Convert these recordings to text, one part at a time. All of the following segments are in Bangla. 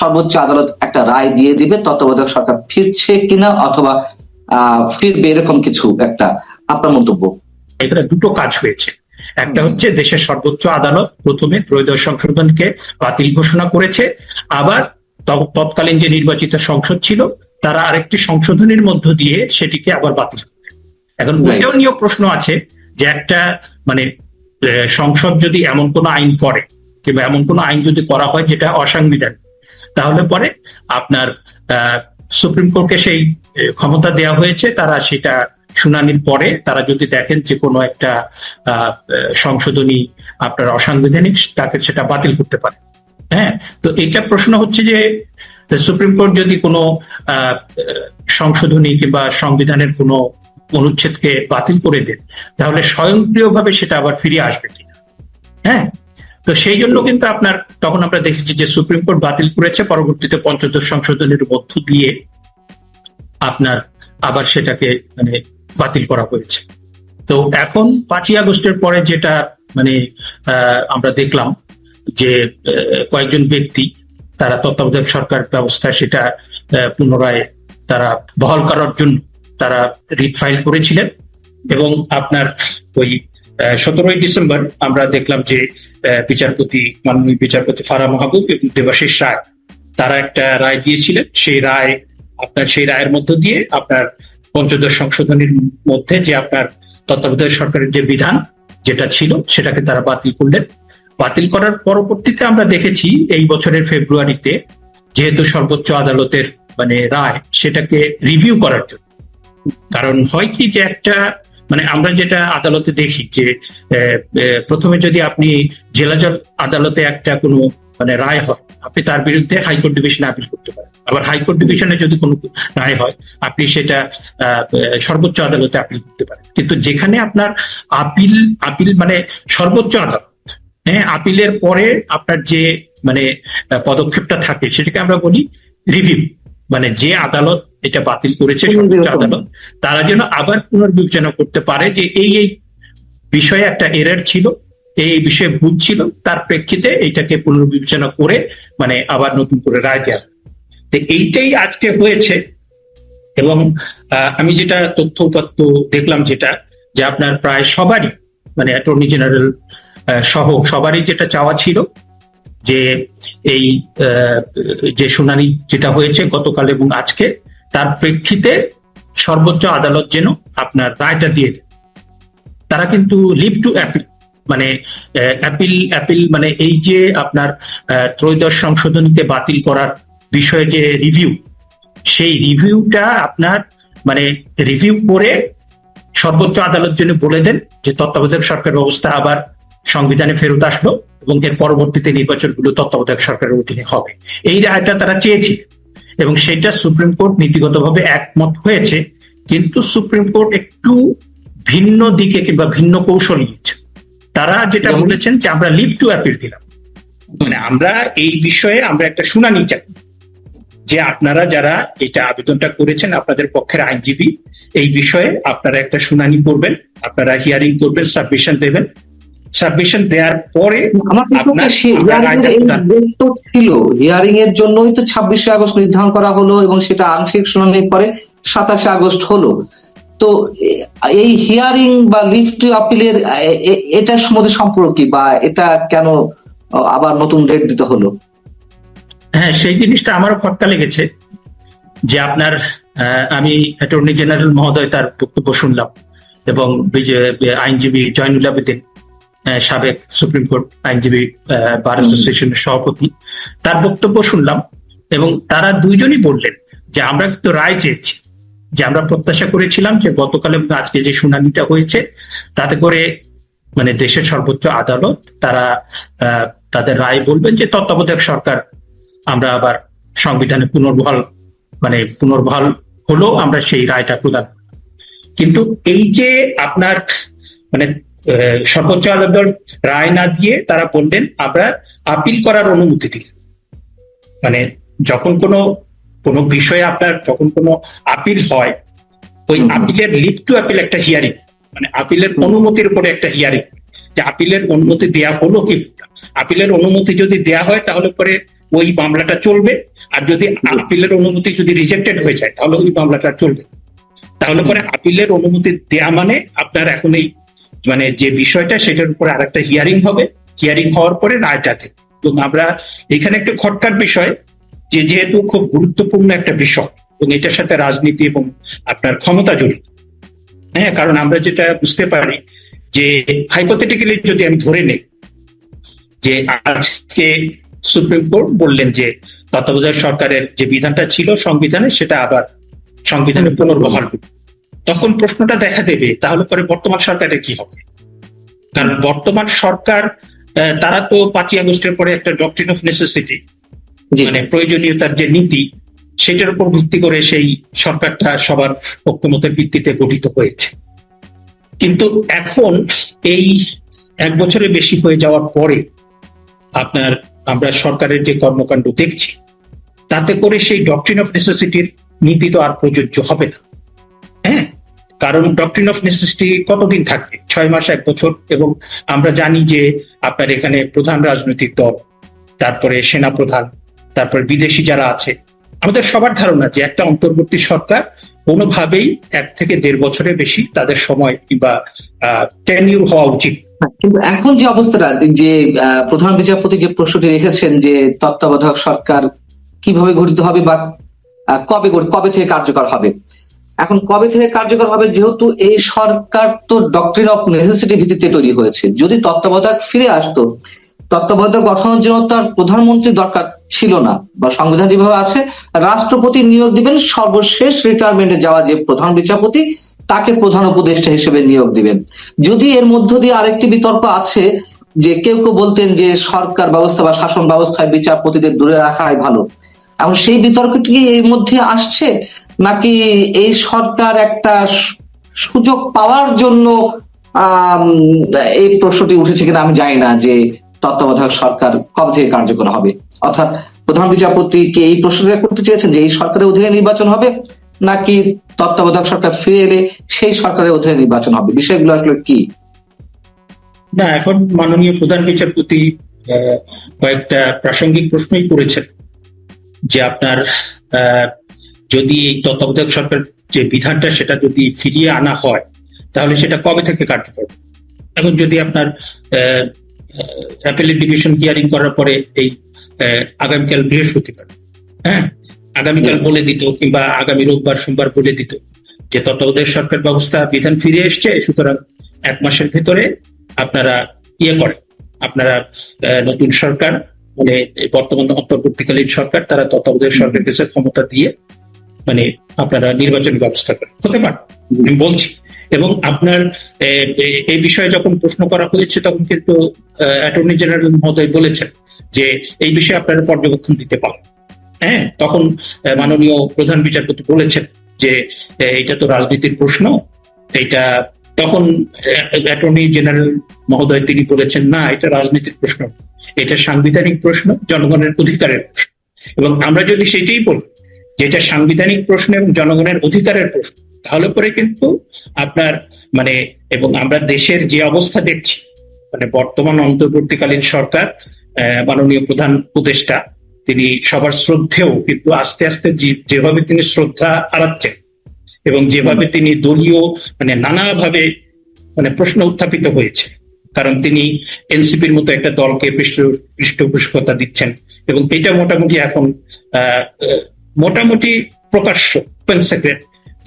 সর্বোচ্চ আদালত একটা রায় দিয়ে দিবে তত্ত্বাবধায়ক সরকার ফিরছে কিনা অথবা আহ ফিরবে এরকম কিছু একটা আপনার মন্তব্য? এখানে দুটো কাজ হয়েছে। একটা হচ্ছে দেশের সর্বোচ্চ আদালত প্রথমে ত্রয়োদশ সংশোধনকে বাতিল ঘোষণা করেছে। আবার তৎকালীন যে নির্বাচিত সংসদ ছিল তারা আরেকটি সংশোধনীর মধ্য দিয়ে সেটিকে আবার বাতিল এখন. ওইটাও নিয়েও প্রশ্ন আছে যে একটা মানে সংসদ যদি এমন কোন আইন করে কিংবা এমন কোন আইন যদি করা হয় যেটা অসাংবিধানিক তাহলে পরে আপনার সুপ্রিম কোর্টকে সেই ক্ষমতা দেওয়া হয়েছে, তারা সেটা শুনানির পরে তারা যদি দেখেন যে কোনো একটা সংশোধনী আপনার অসাংবিধানিক, তাকে সেটা বাতিল করতে পারে। হ্যাঁ? তো এটা প্রশ্ন হচ্ছে যে সুপ্রিম কোর্ট যদি কোনো সংশোধনী কিংবা সংবিধানের কোনো অনুচ্ছেদকে বাতিল করে দেন, তাহলে স্বয়ংক্রিয়ভাবে সেটা আবার ফিরে আসবে কিনা? হ্যাঁ? তো সেই জন্য কিন্তু আপনার, তখন আমরা দেখেছি যে সুপ্রিম কোর্ট বাতিল করেছে, পরবর্তীতে পঞ্চদশ সংশোধনীর মধ্য দিয়ে আপনার আবার সেটাকে মানে বাতিল করা হয়েছে। তো এখন পাঁচই আগস্টের পরে যেটা মানে আমরা দেখলাম যে কয়েকজন ব্যক্তি তারা তত্ত্বাবধায়ক সরকার ব্যবস্থা সেটা পুনরায় তারা বহাল করার জন্য তারা রিট ফাইল করেছিলেন এবং আপনার ওই সতেরোই ডিসেম্বর আমরা দেখলাম যে বিচারপতি, মাননীয় বিচারপতি ফারা মাহবুব এবং দেবাশিস রায়, তারা একটা রায় দিয়েছিলেন। সেই রায় আপনার, সেই রায়ের মধ্য দিয়ে আপনার পঞ্চদশ সংশোধনীর মধ্যে যে আপনার তত্ত্বাবধায়ক সরকারের যে বিধান যেটা ছিল, সেটাকে তারা বাতিল করলেন। বাতিল করার পরবর্তীতে আমরা দেখেছি এই বছরের ফেব্রুয়ারিতে যেহেতু সর্বোচ্চ আদালতের মানে রায়, সেটাকে রিভিউ করার জন্য। কারণ হয় কি যে একটা মানে আমরা যেটা আদালতে দেখি যে প্রথমে যদি আপনি জেলা জজ আদালতে একটা কোনো মানে রায় হয়, আপনি তার বিরুদ্ধে হাইকোর্ট ডিভিশনে আপিল করতে পারেন। আবার হাইকোর্ট ডিভিশনে যদি কোনো রায় হয়, আপনি সেটা সর্বোচ্চ আদালতে আপিল করতে পারেন। কিন্তু যেখানে আপনার আপিল আপিল মানে সর্বোচ্চ আদালত হ্যাঁ আপিলের পরে আপনার যে মানে পদক্ষেপটা থাকে, সেটাকে আমরা বলি রিভিউ। মানে যে আদালত এটা বাতিল করেছে সর্বোচ্চ আদালত তারা যেন আবার পুনর্বিবেচনা করতে পারে যে এই এই বিষয়ে একটা এরর ছিল এই বিষয়ে ভুল ছিল তার প্রেক্ষিতে এইটাকে পুনর্বিবেচনা করে মানে আবার নতুন করে রায় দেওয়া। তো এইটাই আজকে হয়েছে। এবং আমি যেটা তথ্য উপাত্ত দেখলাম যেটা যে আপনার প্রায় সবারই মানে অ্যাটর্নি জেনারেল সহ সবারই যেটা চাওয়া ছিল যে এই যে শুনানি যেটা হয়েছে গতকাল এবং আজকে তার প্রেক্ষিতে সর্বোচ্চ আদালত যেন আপনার রায়টা দিয়ে দেয়। তারা কিন্তু লিভ টু অ্যাপিল মানে অ্যাপিল অ্যাপিল মানে এই যে আপনার ত্রয়োদশ সংশোধনীকে বাতিল করার বিষয়ে যে রিভিউ সেই রিভিউটা আপনার মানে রিভিউ করে সর্বোচ্চ আদালত জন্য বলে দেন যে তত্ত্বাবধায়ক সরকার ব্যবস্থা আবার সংবিধানে ফেরত আসলো এবং এর পরবর্তীতে নির্বাচনগুলো তত্ত্বাবধায়ক সরকারের অধীনে হবে। এই রায়টা তারা চেয়েছিল এবং সেটা সুপ্রিম কোর্ট নীতিগতভাবে একমত হয়েছে কিন্তু সুপ্রিম কোর্ট একটু ভিন্ন দিকে কিংবা ভিন্ন কৌশল নিয়েছে। তারা যেটা বলেছেন যে আমরা লিভ টু অ্যাপিল দিলাম। মানে আমরা এই বিষয়ে আমরা একটা শুনানি চাই যে আপনারা যারা এটা আবেদনটা করেছেন আপনাদের পক্ষের আইনজীবী এই বিষয়ে আপনারা একটা শুনানি করবেন আপনারা হিয়ারিং করবেন সাবমিশন দেবেন। সাবমিশন দেওয়ার পরে ছিল হিয়ারিং এর জন্যই তো ছাব্বিশে আগস্ট নির্ধারণ করা হলো এবং সেটা আংশিক শুনানির পরে সাতাশে আগস্ট হলো। তো এই হিয়ারিং বা লিফট আপিলের এটার মধ্যে সম্পর্ক কি বা এটা কেন আবার নতুন ডেট দিতে হলো? হ্যাঁ সেই জিনিসটা আমারও খটকা লেগেছে যে আপনার আমি অ্যাটর্নি জেনারেল মহোদয় তার বক্তব্য শুনলাম এবং আইনজীবী জয়নুল আবেদিন সাবেক সুপ্রিম কোর্ট আইনজীবী বার অ্যাসোসিয়েশনের সভাপতি তার বক্তব্য শুনলাম এবং তারা দুইজনই বললেন যে, আমরা কিন্তু রায় চেয়েছি, যে আমরা প্রত্যাশা করেছিলাম যে গতকাল এবং আজকে যে শুনানিটা হয়েছে, তাতে করে মানে দেশের সর্বোচ্চ আদালত তারা তাদের রায় বলবেন যে, তত্ত্বাবধায়ক সরকার আমরা আবার সংবিধানে পুনর্বহাল মানে পুনর্বহাল হলো আমরা সেই রায়টা প্রদান। কিন্তু এই যে আপনার মানে সর্বোচ্চ আদালত রায় না দিয়ে তারা বললেন আমরা আপিল করার অনুমতি দিলেন মানে যখন কোনো কোনো বিষয়ে আপনার যখন কোনো আপিল হয় ওই। আপিলের লিভ টু আপিল একটা হিয়ারিং মানে আপিলের অনুমতির উপরে একটা হিয়ারিং যে আপিলের অনুমতি দেয়া হলো কি আপিলের অনুমতি যদি দেয়া হয় তাহলে পরে ওই মামলাটা চলবে আর যদি আপিলের অনুমতি যদি রিজেক্টেড হয়ে যায় তাহলে ওই মামলাটা চলবে। তাহলে পরে আপিলের অনুমতি দেয়া মানে আপনার এখন এই মানে যে বিষয়টা সেটার উপরে আর একটা হিয়ারিং হবে। হিয়ারিং হওয়ার পরে রায়টা দেবে এবং আমরা এখানে একটা খটকার বিষয়, যে যেহেতু খুব গুরুত্বপূর্ণ একটা বিষয়, এবং এটার সাথে রাজনীতি এবং আপনার ক্ষমতা জড়িত। হ্যাঁ কারণ আমরা যেটা বুঝতে পারি যে হাইপোথেটিক্যালি যদি আমি ধরে নেই যে আজকে সুপ্রিম কোর্ট বললেন যে তত্ত্বাবধায়ক সরকারের যে বিধানটা ছিল সংবিধানে, সেটা আবার সংবিধানে পুনর্বহাল হবে। তখন প্রশ্নটা দেখা দেবে তাহলে পরে বর্তমান সরকারের কি হবে? কারণ বর্তমান সরকার তারা তো পাঁচই আগস্টের পরে একটা ডক্ট্রিন অফ নেসেসিটি মানে প্রয়োজনীয়তার যে নীতি সেটার উপর ভিত্তি করে সেই সরকারটা সবার ঐক্যমতের ভিত্তিতে গঠিত হয়েছে। কিন্তু এখন এই এক বছরের বেশি হয়ে যাওয়ার পরে আপনার আমরা সরকারের যে কর্মকাণ্ড দেখছি তাতে করে সেই ডক্ট্রিন অফ নেসেসিটির নীতি তো আর প্রযোজ্য হবে না। কারণ ডক্ট্রিন অফ নেসেসিটি কতদিন থাকবে? ছয় মাস, এক বছর? এবং আমরা জানি যে আপনার এখানে প্রধান রাজনৈতিক দল, তারপরে সেনা প্রধান তারপরে বিদেশি যারা আছে, আমাদের সবার ধারণা যে একটা অন্তর্বর্তী সরকার কোনোভাবেই এক থেকে দেড় বছরের বেশি তাদের সময় কিংবা টেনিউর হওয়া উচিত। কিন্তু এখন যে অবস্থাটা, যে প্রধান বিচারপতি যে প্রশ্নটি রেখেছেন যে তত্ত্বাবধায়ক সরকার কীভাবে গঠিত হবে বা কবে কবে থেকে কার্যকর হবে এখন কবে থেকে কার্যকর হবে যেহেতু এই সরকার তো ডক্টরিন অফ নেসেসিটি ভিত্তিতে তৈরি হয়েছে। যদি তত্ত্বাবধায়ক ফিরে আসতো, তত্ত্বাবধায়ক গঠনের জন্য তার প্রধানমন্ত্রী দরকার ছিল না বা সংবিধান যেভাবে আছে, রাষ্ট্রপতি নিয়োগ দিবেন, সর্বশেষ রিটায়ারমেন্টে যাওয়া যে প্রধান বিচারপতি, তাকে প্রধান উপদেষ্টা হিসেবে নিয়োগ দিবেন। যদি এর মধ্য দিয়ে আরেকটি বিতর্ক আছে, যে কেউ কেউ বলতেন যে সরকার ব্যবস্থা বা শাসন ব্যবস্থায় বিচারপতিদের দূরে রাখাই ভালো এখন সেই বিতর্কটি কি এর মধ্যে আসছে? নাকি এই সরকার একটা সুযোগ পাওয়ার জন্য এই প্রশ্নটি উঠেছে কিনা আমি জানি না যে তত্ত্বাবধায়ক সরকার কবে থেকে কার্যকর হবে। অর্থাৎ প্রধান বিচারপতি কি এই প্রশ্নটা করতে চেয়েছেন যে এই সরকারের অধীনে নির্বাচন হবে, নাকি তত্ত্বাবধায়ক সরকার ফিরে এলে সেই সরকারের অধীনে নির্বাচন হবে? বিষয়গুলো আসলে কি? না, এখন মাননীয় প্রধান বিচারপতি কয়েকটা প্রাসঙ্গিক প্রশ্নই করেছেন। যে আপনার যদি এই তত্ত্বাবধায়ক সরকার যে বিধানটা সেটা যদি ফিরিয়ে আনা হয় তাহলে সেটা কবে থেকে কার্যকর? এখন যদি আপনার অ্যাপেলের ডিভিশন হিয়ারিং করার পরে এই আগামীকাল বৃহস্পতিবার হ্যাঁ? আগামীকাল বলে দিত কিংবা আগামী রোববার সোমবার বলে দিত যে তত্ত্বাবধায়ক সরকার ব্যবস্থা বিধান ফিরে এসছে সুতরাং এক মাসের ভেতরে আপনারা ইয়ে করেন। আপনারা আহ, নতুন সরকার মানে বর্তমান অন্তর্বর্তীকালীন সরকার, তারা তত্ত্বাবধায়ক সরকার কাছে ক্ষমতা দিয়ে মানে আপনারা নির্বাচনী ব্যবস্থা করেন। হতে পারে, আমি বলছি। এবং আপনার এই বিষয়ে যখন প্রশ্ন করা হয়েছে, তখন কিন্তু অ্যাটর্নি জেনারেল মহোদয় বলেছেন যে, এই বিষয়ে আপনারা পর্যবেক্ষণ দিতে পারেন। হ্যাঁ তখন মাননীয় প্রধান বিচারপতি বলেছেন যে এটা তো রাজনীতির প্রশ্ন। এটা তখন অ্যাটর্নি জেনারেল মহোদয় তিনি বলেছেন, না, এটা রাজনীতির প্রশ্ন। এটা সাংবিধানিক প্রশ্ন জনগণের অধিকারের প্রশ্ন। এবং আমরা যদি সেটাই বলি যে এটা সাংবিধানিক প্রশ্ন এবং জনগণের অধিকারের প্রশ্ন তাহলে পরে কিন্তু আপনার মানে এবং আমরা দেশের যে অবস্থা দেখছি মানে বর্তমান অন্তর্বর্তীকালীন সরকার আহ, মাননীয় প্রধান উপদেষ্টা তিনি সবার শ্রদ্ধেও কিন্তু আস্তে আস্তে যেভাবে তিনি শ্রদ্ধা হারাচ্ছেন এবং যেভাবে তিনি দলীয় মানে নানাভাবে মানে প্রশ্ন উত্থাপিত হয়েছে কারণ তিনি এনসিপির মতো একটা দলকে পৃষ্ঠ পৃষ্ঠপোষকতা দিচ্ছেন। এবং এটা মোটামুটি এখন মোটামুটি প্রকাশ্য ওপেন সেক্রেট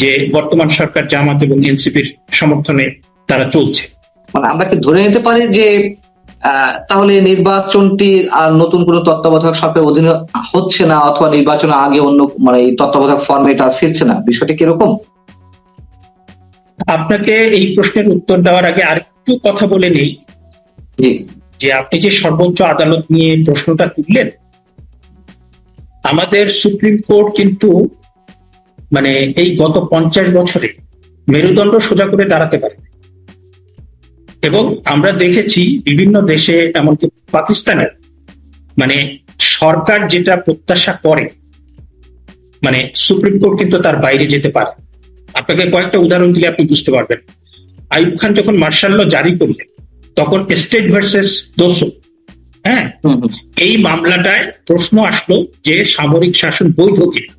যে বর্তমান সরকার জামাত এবং এনসিপির সমর্থনে তারা চলছে। মানে আমরা কি ধরে নিতে পারি যে তাহলে নির্বাচনটি আর নতুন কোনো তত্ত্বাবধায়ক সরকারের অধীনে হচ্ছে না অথবা নির্বাচনের আগে অন্য মানে এই তত্ত্বাবধায়ক ফর্মেট আর ফিরছে না? বিষয়টি কীরকম? আপনাকে এই প্রশ্নের উত্তর দেওয়ার আগে আরেকটু কথা বলে নেই। যে আপনি যে সর্বোচ্চ আদালত নিয়ে প্রশ্নটা তুললেন আমাদের সুপ্রিম কোর্ট কিন্তু মানে এই গত পঞ্চাশ বছরে মেরুদণ্ড সোজা করে দাঁড়াতে পারে এবং আমরা দেখেছি বিভিন্ন দেশে এমনকি পাকিস্তানের মানে সরকার যেটা প্রত্যাশা করে মানে সুপ্রিম কোর্ট কিন্তু তার বাইরে যেতে পারে। আপনাকে কয়েকটা উদাহরণ দিলে আপনি বুঝতে পারবেন। আইব খান যখন মার্শাল ল জারি করলেন তখন স্টেট ভার্সেস দোসো হ্যাঁ। এই মামলাটায় প্রশ্ন আসলো যে সামরিক শাসন বৈধ কিনা।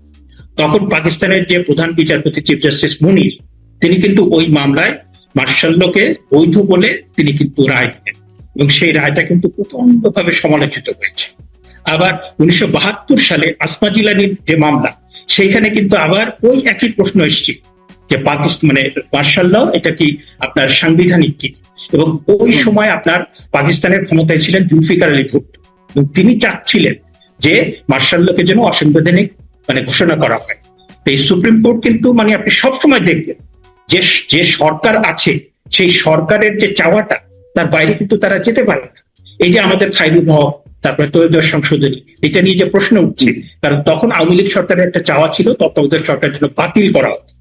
তখন পাকিস্তানের যে প্রধান বিচারপতি চিফ জাস্টিস মুনির তিনি কিন্তু ওই মামলায় মার্শাল্লকে বৈধ বলে তিনি কিন্তু রায় দিলেন। এবং সেই রায়টা কিন্তু প্রচন্ডভাবে সমালোচিত হয়েছে। আবার উনিশশো বাহাত্তর সালে আসমা জিলানির যে মামলা সেইখানে কিন্তু আবার ওই একই প্রশ্ন এসেছে যে পাকিস্তান মানে মার্শাল্লাহ এটা কি আপনার সাংবিধানিক কি? এবং ওই সময় আপনার পাকিস্তানের ক্ষমতায় ছিলেন জুলফিকার আলী ভুট্টো। এবং তিনি চাচ্ছিলেন যে মার্শাল্লকে যেন অসাংবিধানিক মানে ঘোষণা করা হয়। তো এই সুপ্রিম কোর্ট কিন্তু মানে আপনি সবসময় দেখবেন যে যে সরকার আছে সেই সরকারের যে চাওয়াটা তার বাইরে কিন্তু তারা যেতে পারে না। এই যে আমাদের খাইরুল হক তারপরে তৈরি সংশোধনী এটা নিয়ে যে প্রশ্ন উঠছে কারণ তখন আওয়ামী লীগ সরকারের একটা চাওয়া ছিল তত্ত্বাবধায়ক সরকার জন্য বাতিল করা হতো।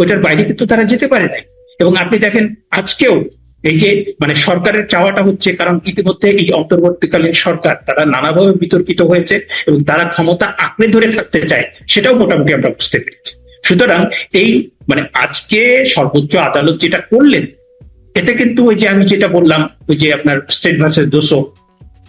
ওইটার বাইরে কিন্তু তারা যেতে পারে নাই। এবং আপনি দেখেন আজকেও এই যে মানে সরকারের চাওয়াটা হচ্ছে, কারণ ইতিমধ্যে এই অন্তর্বর্তীকালীন সরকার তারা নানাভাবে বিতর্কিত হয়েছে এবং তারা ক্ষমতা আঁকড়ে ধরে থাকতে চায়, সেটাও মোটামুটি আমরা বুঝতে পেরেছি। সুতরাং এই মানে আজকে সর্বোচ্চ আদালত যেটা করলেন, এতে কিন্তু ওই যে আমি যেটা বললাম, ওই যে আপনার স্টেট ভার্সেস দোষো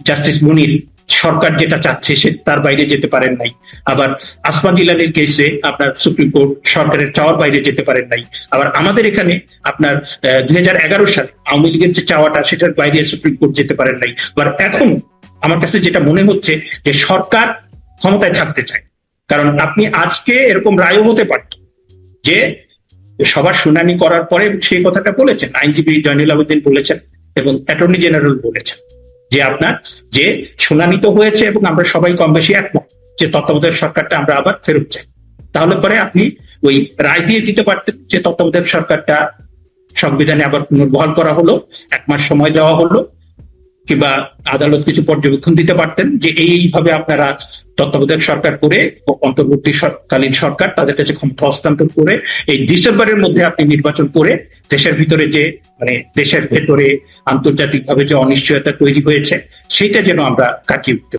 জাস্টিস মুনির সরকার যেটা চাচ্ছে সে তার বাইরে যেতে পারেন নাই। আবার আসমা জিলানির কেসে আপনার সুপ্রিম কোর্ট সরকারের চাওয়ার বাইরে যেতে পারেন নাই। আবার আমাদের এখানে আপনার দুই সালে আওয়ামী লীগের যে চাওয়াটা, সেটার বাইরে সুপ্রিম কোর্ট যেতে পারেন নাই। আবার এখন আমার কাছে যেটা মনে হচ্ছে যে সরকার ক্ষমতায় থাকতে চায়। কারণ আপনি আজকে এরকম রায়ও হতে পারত যে সবার শুনানি করার পরে সেই কথাটা বলেছেন। আইনজীবী জয়নুল আবেদিন বলেছেন এবং অ্যাটর্নি জেনারেল বলেছেন। যে আপনার যে শুনানি তো হয়েছে এবং আমরা সবাই কম বেশি একমত যে তত্ত্বাবধায়ক সরকারটা আমরা আবার ফেরত চাই। তাহলে পরে আপনি ওই রায় দিয়ে দিতে পারতেন যে তত্ত্বাবধায়ক সরকারটা সংবিধানে আবার পুনর্বহাল করা হলো, এক মাস সময় দেওয়া হলো, কিংবা আদালত কিছু পর্যবেক্ষণ দিতে পারতেন যে এইভাবে আপনারা তত্ত্বাবধায়ক সরকার করে অন্তর্বর্তীকালীন সরকার তাদের কাছে ক্ষমতা হস্তান্তর করে এই ডিসেম্বরের মধ্যে আপনি নির্বাচন করে দেশের ভিতরে যে মানে দেশের ভেতরে আন্তর্জাতিকভাবে যে অনিশ্চয়তা তৈরি হয়েছে, সেইটা যেন আমরা কাটিয়ে উঠতে